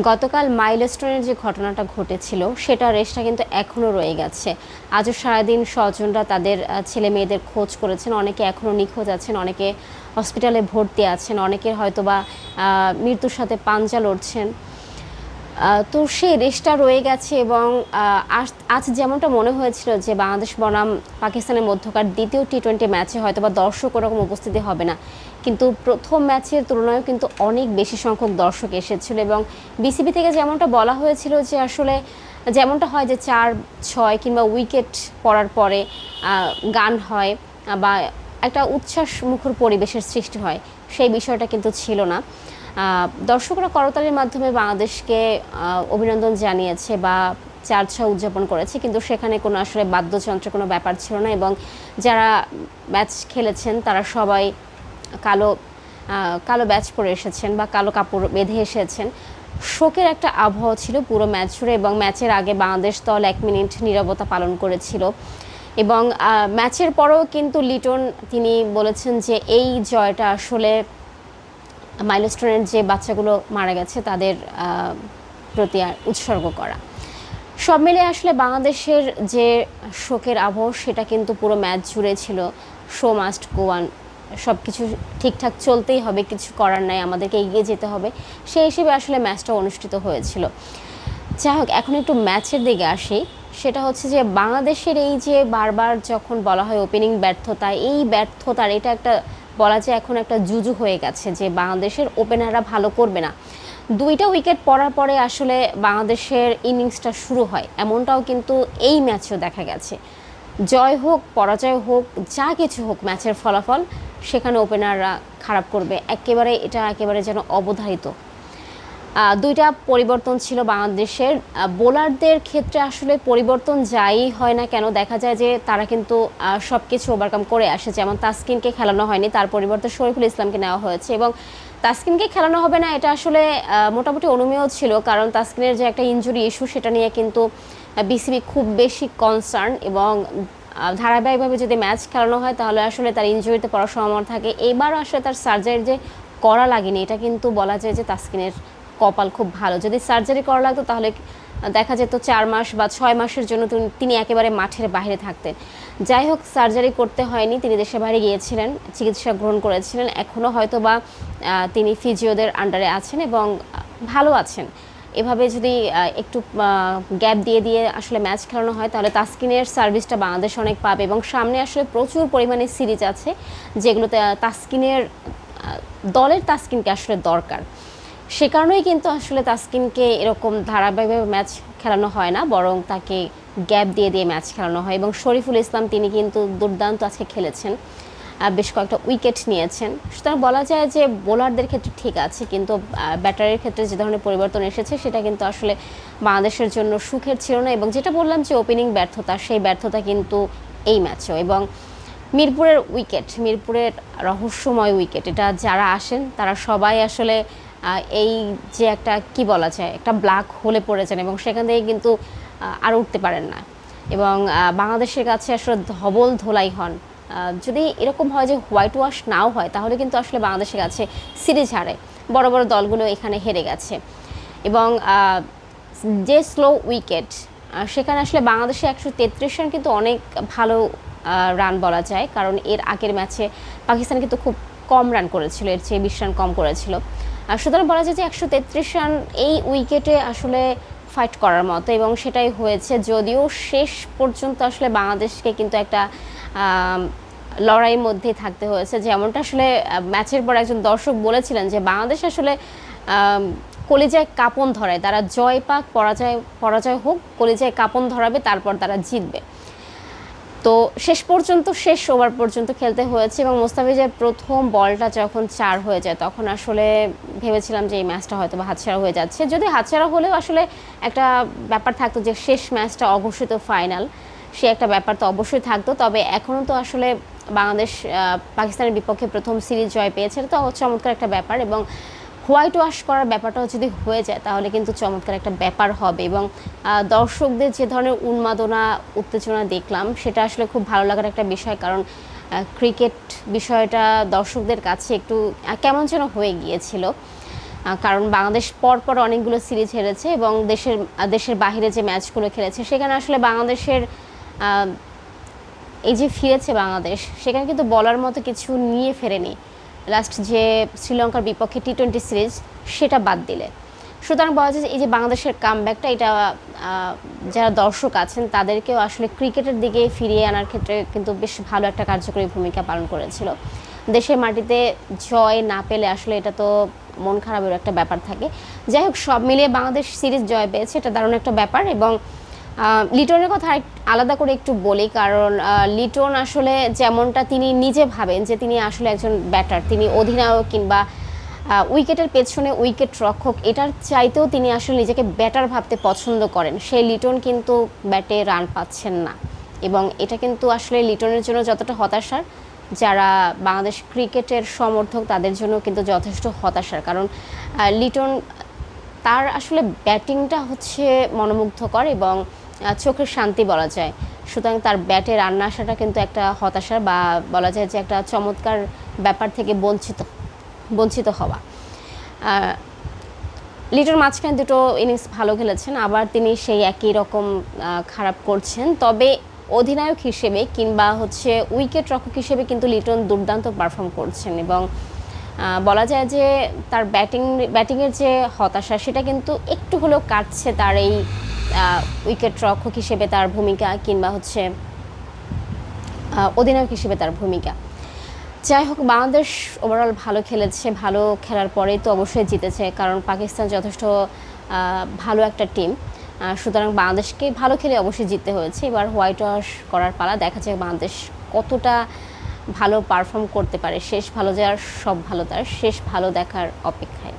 গতকাল মাইলস্টোনের যে ঘটনাটা ঘটেছিল সেটা রেশটা কিন্তু এখনও রয়ে গেছে। আজও সারাদিন স্বজনরা তাদের ছেলে মেয়েদের খোঁজ করেছেন। অনেকে এখনও নিখোঁজ আছেন, অনেকে হসপিটালে ভর্তি আছেন অনেকের হয়তোবা মৃত্যুর সাথে পাঞ্জা লড়ছেন। তো সেই রেসটা রয়ে গেছে এবং আজ- যেমনটা মনে হয়েছিল যে বাংলাদেশ বনাম পাকিস্তানের মধ্যকার দ্বিতীয় টি টোয়েন্টি ম্যাচে হয়তো বা দর্শক ওরকম উপস্থিতি হবে না। কিন্তু প্রথম ম্যাচের তুলনায়ও কিন্তু অনেক বেশি সংখ্যক দর্শক এসেছিল এবং বিসিবি থেকে যেমনটা বলা হয়েছিল যে আসলে যেমনটা হয় যে চার, ছয় কিংবা উইকেট পড়ার পরে গান হয় বা একটা উচ্ছ্বাস মুখর পরিবেশের সৃষ্টি হয়, সেই বিষয়টা কিন্তু ছিল না। দর্শকরা করতালির মাধ্যমে বাংলাদেশকে অভিনন্দন জানিয়েছে বা চার, ছয় উদযাপন করেছে, কিন্তু সেখানে কোনো আসলে বাদ্যযন্ত্রের কোনো ব্যাপার ছিল না এবং যারা ম্যাচ খেলেছেন তারা সবাই কালো কালো ব্যাচ পরে এসেছেন বা কালো কাপড় বেঁধে এসেছেন। শোকের একটা আবহাওয়া ছিল পুরো ম্যাচ জুড়ে এবং ম্যাচের আগে বাংলাদেশ দল এক মিনিট নীরবতা পালন করেছিল। এবং ম্যাচের পরেও কিন্তু লিটন তিনি বলেছেন যে এই জয়টা আসলে মাইলস্টোনের যে বাচ্চাগুলো মারা গেছে তাদের প্রতি আর উৎসর্গ করা। সব মিলে আসলে বাংলাদেশের যে শোকের আবহ সেটা কিন্তু পুরো ম্যাচ জুড়ে ছিল। শো মাস্ট গোয়ান সব কিছু ঠিকঠাক চলতেই হবে, কিছু করার নাই, আমাদেরকে এগিয়ে যেতে হবে। সেই হিসেবে আসলে ম্যাচটা অনুষ্ঠিত হয়েছিল। যাই হোক, এখন একটু ম্যাচের দিকে আসি। সেটা হচ্ছে যে বাংলাদেশের এই যে বারবার যখন বলা হয় ওপেনিং ব্যর্থতা, এই ব্যর্থতার এটা একটা বলা যায় এখন একটা জুজু হয়ে গেছে যে বাংলাদেশের ওপেনাররা ভালো করবে না। দুইটা উইকেট পড়ার পরে আসলে বাংলাদেশের ইনিংসটা শুরু হয়, এমনটাও কিন্তু এই ম্যাচেও দেখা গেছে। জয় হোক, পরাজয় হোক, যা কিছু হোক ম্যাচের ফলাফল সেখানে ওপেনাররা খারাপ করবে। একেবারে এটা একেবারে যেন অবধারিত। দুইটা পরিবর্তন ছিল বাংলাদেশের। বোলারদের ক্ষেত্রে আসলে পরিবর্তন যাই হয় না কেন, দেখা যায় যে তারা কিন্তু সব কিছু ওভারকাম করে আসে। যেমন তাসকিনকে খেলানো হয়নি, তার পরিবর্তে শরীফুল ইসলামকে নেওয়া হয়েছে এবং তাসকিনকে খেলানো হবে না, এটা আসলে মোটামুটি অনুমেয় ছিল। কারণ তাসকিনের যে একটা ইনজুরি ইস্যু সেটা নিয়ে কিন্তু বিসিবি খুব বেশি কনসার্ন এবং ধারাবাহিকভাবে যদি ম্যাচ খেলানো হয়, তাহলে আসলে তার ইনজুরিতে পড়ার সম্ভাবনা থাকে। এবার আসলে তার সার্জারি যে করা লাগেনি, এটা কিন্তু বলা যায় যে তাসকিনের কপাল খুব ভালো। যদি সার্জারি করা লাগতো, তাহলে দেখা যেত চার মাস বা ছয় মাসের জন্য তিনি একেবারে মাঠের বাইরে থাকতেন। যাই হোক সার্জারি করতে হয়নি, তিনি দেশের বাইরে গিয়েছিলেন, চিকিৎসা গ্রহণ করেছিলেন। এখনও হয়তো বা তিনি ফিজিওদের আন্ডারে আছেন এবং ভালো আছেন। এভাবে যদি একটু গ্যাপ দিয়ে দিয়ে আসলে ম্যাচ খেলানো হয়, তাহলে তাসকিনের সার্ভিসটা বাংলাদেশ অনেক পাবে এবং সামনে আসলে প্রচুর পরিমাণে সিরিজ আছে যেগুলোতে তাসকিনের দলের তাসকিনকে আসলে দরকার। সে কারণেই কিন্তু আসলে তাসকিনকে এরকম ধারাবাহিকভাবে ম্যাচ খেলানো হয় না, বরং তাকে গ্যাপ দিয়ে দিয়ে ম্যাচ খেলানো হয় এবং শরীফুল ইসলাম, তিনি কিন্তু দুর্দান্ত আজকে খেলেছেন। বেশ কয়েকটা উইকেট নিয়েছেন। সুতরাং বলা যায় যে বোলারদের ক্ষেত্রে ঠিক আছে, কিন্তু ব্যাটারের ক্ষেত্রে যে ধরনের পরিবর্তন এসেছে সেটা কিন্তু আসলে বাংলাদেশের জন্য সুখের ছিল না এবং যেটা বললাম যে ওপেনিং ব্যর্থতা, সেই ব্যর্থতা কিন্তু এই ম্যাচেও এবং মিরপুরের উইকেট, মিরপুরের রহস্যময় উইকেট, এটা যারা আসেন তারা সবাই আসলে এই যে একটা, কি বলা যায়, একটা ব্ল্যাক হোলে পড়ে যান এবং সেখান থেকে কিন্তু আর উঠতে পারেন না। এবং বাংলাদেশের কাছে আসলে ধবল ধোলাই হন। যদি এরকম হয় যে হোয়াইট ওয়াশ নাও হয়, তাহলে কিন্তু আসলে বাংলাদেশের কাছে সিরিজ হারে। বড় বড় দলগুলো এখানে হেরে গেছে। এবং যে স্লো উইকেট সেখানে আসলে বাংলাদেশে একশো তেত্রিশ রান কিন্তু অনেক ভালো রান বলা যায়। কারণ এর আগের ম্যাচে পাকিস্তান কিন্তু খুব কম রান করেছিল, এর চেয়ে বিশ রান কম করেছিল। আর সুতরাং বলা যায় যে একশো তেত্রিশ রান এই উইকেটে আসলে ফাইট করার মতো, এবং সেটাই হয়েছে। যদিও শেষ পর্যন্ত আসলে বাংলাদেশকে কিন্তু একটা লড়াইয়ের মধ্যে থাকতে হয়েছে। যেমনটা আসলে ম্যাচের পর একজন দর্শক বলেছিলেন যে, বাংলাদেশ আসলে কলিজায় কাপন ধরায়। তারা জয় পাক, পরাজয় পরাজয় হোক, কলিজায় কাপন ধরাবে, তারপর তারা জিতবে। তো শেষ পর্যন্ত, শেষ ওভার পর্যন্ত খেলতে হয়েছে এবং মোস্তাফিজের প্রথম বলটা যখন চার হয়ে যায়, তখন আসলে ভেবেছিলাম যে, এই ম্যাচটা হয়তো বা হাতছাড়া হয়ে যাচ্ছে। যদি হাতছাড়া হলেও আসলে একটা ব্যাপার থাকতো যে, শেষ ম্যাচটা অঘোষিত ফাইনাল। সে একটা ব্যাপার তো অবশ্যই থাকতো। তবে এখনও তো আসলে বাংলাদেশ পাকিস্তানের বিপক্ষে প্রথম সিরিজ জয় পেয়েছে তো চমৎকার একটা ব্যাপার এবং হোয়াইট ওয়াশ করার ব্যাপারটাও যদি হয়ে যায়, তাহলে কিন্তু চমৎকার একটা ব্যাপার হবে এবং দর্শকদের যে ধরনের উন্মাদনা, উত্তেজনা দেখলাম, সেটা আসলে খুব ভালো লাগার একটা বিষয় কারণ ক্রিকেট বিষয়টা দর্শকদের কাছে একটু কেমন যেন হয়ে গিয়েছিল। কারণ বাংলাদেশ পরপর অনেকগুলো সিরিজ হেরেছে এবং দেশের দেশের বাইরে যে ম্যাচগুলো খেলেছে, সেখানে আসলে বাংলাদেশের এই যে ফিরেছে বাংলাদেশ, সেখানে কিন্তু বলার মতো কিছু নিয়ে ফেরেনি। লাস্ট যে শ্রীলঙ্কার বিপক্ষে টি টোয়েন্টি সিরিজ সেটা বাদ দিলে। সুতরাং বলা যায় এই যে বাংলাদেশের কামব্যাকটা এটা যারা দর্শক আছেন, তাদেরকেও আসলে ক্রিকেটের দিকে ফিরিয়ে আনার ক্ষেত্রে কিন্তু বেশ ভালো একটা কার্যকরী ভূমিকা পালন করেছিল। দেশের মাটিতে জয় না পেলে আসলে এটা তো মন খারাপের একটা ব্যাপার থাকে। যাই হোক, সব মিলিয়ে বাংলাদেশ সিরিজ জয় পেয়েছে, এটা দারুণ একটা ব্যাপার এবং লিটনের কথা আলাদা করে একটু বলি, কারণ লিটন আসলে যেমনটা তিনি নিজে ভাবেন যে তিনি আসলে একজন ব্যাটার তিনি অধিনায়ক কিংবা উইকেটের পেছনে উইকেট রক্ষক, এটার চাইতেও তিনি আসলে নিজেকে ব্যাটার ভাবতে পছন্দ করেন। সেই লিটন কিন্তু ব্যাটে রান পাচ্ছেন না। এবং এটা কিন্তু আসলে লিটনের জন্য যতটা হতাশার, যারা বাংলাদেশ ক্রিকেটের সমর্থক, তাদের জন্য কিন্তু যথেষ্ট হতাশার। কারণ লিটন তার আসলে ব্যাটিংটা হচ্ছে মনোমুগ্ধকর এবং চোখের শান্তি বলা যায়। সুতরাং তার ব্যাটে রান্না আসাটা কিন্তু একটা হতাশার বা বলা যায় যে একটা চমৎকার ব্যাপার থেকে বঞ্চিত বঞ্চিত হওয়া। লিটন মাঝখানে দুটো ইনিংস ভালো খেলেছেন, আবার তিনি সেই একই রকম খারাপ করছেন। তবে অধিনায়ক হিসেবে কিংবা হচ্ছে উইকেট রক্ষক হিসেবে কিন্তু লিটন দুর্দান্ত পারফর্ম করছেন এবং বলা যায় যে তার ব্যাটিং, ব্যাটিংয়ের যে হতাশা সেটা কিন্তু একটু হলেও কাটছে তার এই উইকেট রক্ষক হিসেবে তার ভূমিকা কিংবা হচ্ছে অধিনায়ক হিসেবে তার ভূমিকা। যাই হোক, বাংলাদেশ ওভারঅল ভালো খেলেছে, ভালো খেলার পরেই তো অবশ্যই জিতেছে, কারণ পাকিস্তান যথেষ্ট ভালো একটা টিম সুতরাং বাংলাদেশকে ভালো খেলে অবশ্যই জিততে হয়েছে। এবার হোয়াইট ওয়াশ করার পালা দেখা যায় বাংলাদেশ কতটা ভালো পারফর্ম করতে পারে। শেষ ভালো যাওয়ার সব ভালো তার। শেষ ভালো দেখার অপেক্ষায়।